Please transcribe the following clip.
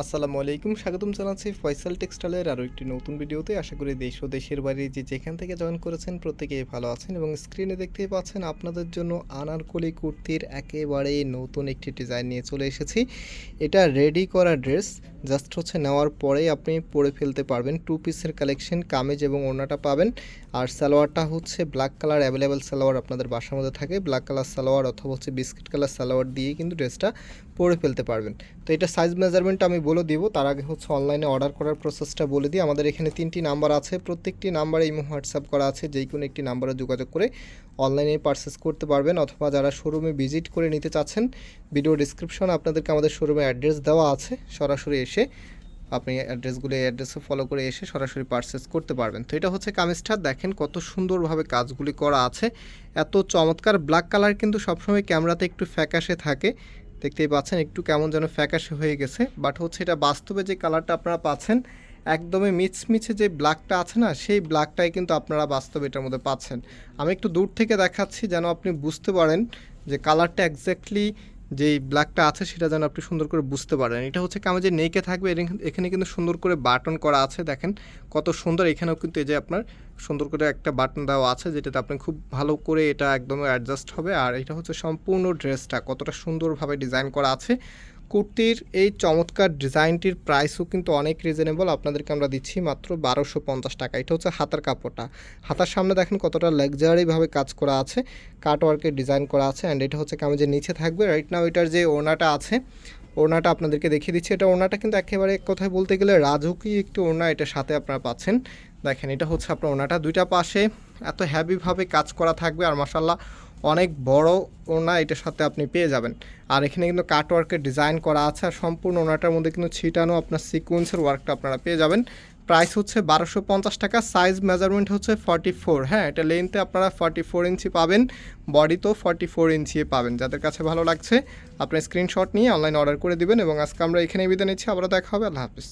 আসসালামু আলাইকুম, স্বাগতম জানাচ্ছি ফয়সাল টেক্সটাইলের আরও একটি নতুন ভিডিওতে। আশা করি দেশ ও দেশের বাইরে যে যেখান থেকে জয়েন করেছেন প্রত্যেকেই ভালো আছেন এবং স্ক্রিনে দেখতেই পাচ্ছেন আপনাদের জন্য আনারকলি কুর্তির একেবারে নতুন একটি ডিজাইন নিয়ে চলে এসেছি। এটা রেডি করা ড্রেস, জাস্ট হচ্ছে নেওয়ার পরেই আপনি পরে ফেলতে পারবেন। টু পিসের কালেকশন কামেজ এবং ওড়নাটা পাবেন। আর সালোয়ারটা হচ্ছে ব্ল্যাক কালার অ্যাভেলেবেল সালোয়ার আপনাদের বাসার মধ্যে থাকে। ব্ল্যাক কালার সালোয়ার অথবা হচ্ছে বিস্কিট কালার সালোয়ার দিয়ে কিন্তু ড্রেসটা পরে ফেলতে পারবেন। তো এটা সাইজ মেজারমেন্ট আমি বলে দিব, তার আগে হচ্ছে অনলাইনে অর্ডার করার প্রসেসটা বলে দিই। আমাদের এখানে তিনটি নাম্বার আছে। প্রত্যেকটি নাম্বারে ইমো হোয়াটসঅ্যাপ করা আছে। যেই কোনো একটি নাম্বারে যোগাযোগ করে অনলাইনে পারচেস করতে পারবেন। অথবা যারা শোরুমে ভিজিট করে নিতে চাচ্ছেন ভিডিও ডিসক্রিপশনে আপনাদেরকে আমাদের শোরুমে অ্যাড্রেস দেওয়া আছে। সরাসরি এসে আপনি অ্যাড্রেসগুলো এই অ্যাড্রেসে ফলো করে এসে সরাসরি পারচেস করতে পারবেন। তো এটা হচ্ছে কামিজটা। দেখেন কত সুন্দরভাবে কাজগুলি করা আছে। এত চমৎকার। ব্ল্যাক কালার কিন্তু সবসময় ক্যামেরাতে একটু ফ্যাকাশে থাকে। দেখতেই পাচ্ছেন, একটু কেমন যেন ফ্যাকাশে হয়ে গেছে। বাট হচ্ছে এটা বাস্তবে যে কালারটা আপনারা পাচ্ছেন, একদমই মিচমিচে যে ব্ল্যাকটা আছে না, সেই ব্ল্যাকটাই কিন্তু আপনারা বাস্তবে এটার মধ্যে পাচ্ছেন। আমি একটু দূর থেকে দেখাচ্ছি যেন আপনি বুঝতে পারেন যে কালারটা এক্স্যাক্টলি যেই ব্ল্যাকটা আছে সেটা যেন আপনি সুন্দর করে বুঝতে পারেন। এটা হচ্ছে কামেজের নেইকে থাকবে এখানে কিন্তু সুন্দর করে বাটন করা আছে, দেখেন। কত সুন্দর, এখানেও কিন্তু এই যে আপনার সুন্দর করে একটা বাটন দেওয়া আছে, যেটাতে আপনি খুব ভালো করে এটা একদম অ্যাডজাস্ট হবে। আর এটা হচ্ছে সম্পূর্ণ ড্রেসটা কতটা সুন্দরভাবে ডিজাইন করা আছে। কুর্তির এই চমৎকার ডিজাইনটির প্রাইসও কিন্তু অনেক রিজনেবল আপনাদেরকে আমরা দিচ্ছি মাত্র বারোশো পঞ্চাশ টাকা। এটা হচ্ছে হাতার কাপড়টা। হাতার সামনে দেখেন কতটা লাক্সারিভাবে কাজ করা আছে কাট ওয়ার্কের ডিজাইন করা আছে অ্যান্ড এটা হচ্ছে কামেজের নিচে থাকবে। রাইট নাও এটার যে ওড়নাটা আছে, ওড়নাটা আপনাদেরকে দেখিয়ে দিচ্ছি। এটা ওড়নাটা কিন্তু একেবারে এক কথায় বলতে গেলে রাজকীয় একটি ওড়না এটার সাথে আপনারা পাচ্ছেন। দেখেন এটা হচ্ছে আপনার ওড়নাটা। দুইটা পাশে এত হ্যাভিভাবে কাজ করা থাকবে আর মাসাল্লাহ অনেক বড় ওড়না এটার সাথে আপনি পেয়ে যাবেন। আর এখানে কিন্তু কাটওয়ার্কের ডিজাইন করা আছে আর সম্পূর্ণ ওনাটার মধ্যে কিন্তু ছিটানো আপনার সিকোয়েন্সের ওয়ার্কটা আপনারা পেয়ে যাবেন। প্রাইস হচ্ছে বারোশো পঞ্চাশ টাকা সাইজ মেজারমেন্ট হচ্ছে ফর্টি ফোর হ্যাঁ এটা লেন্থে আপনারা ফর্টি ফোর ইঞ্চি পাবেন বডিতেও ফর্টি ফোর ইঞ্চি পাবেন। যাদের কাছে ভালো লাগছে আপনার স্ক্রিনশট নিয়ে অনলাইন অর্ডার করে দিবেন। এবং আজকে আমরা এখানেই বিদায় নিচ্ছি, আবারও দেখা হবে, আল্লাহ হাফিজ।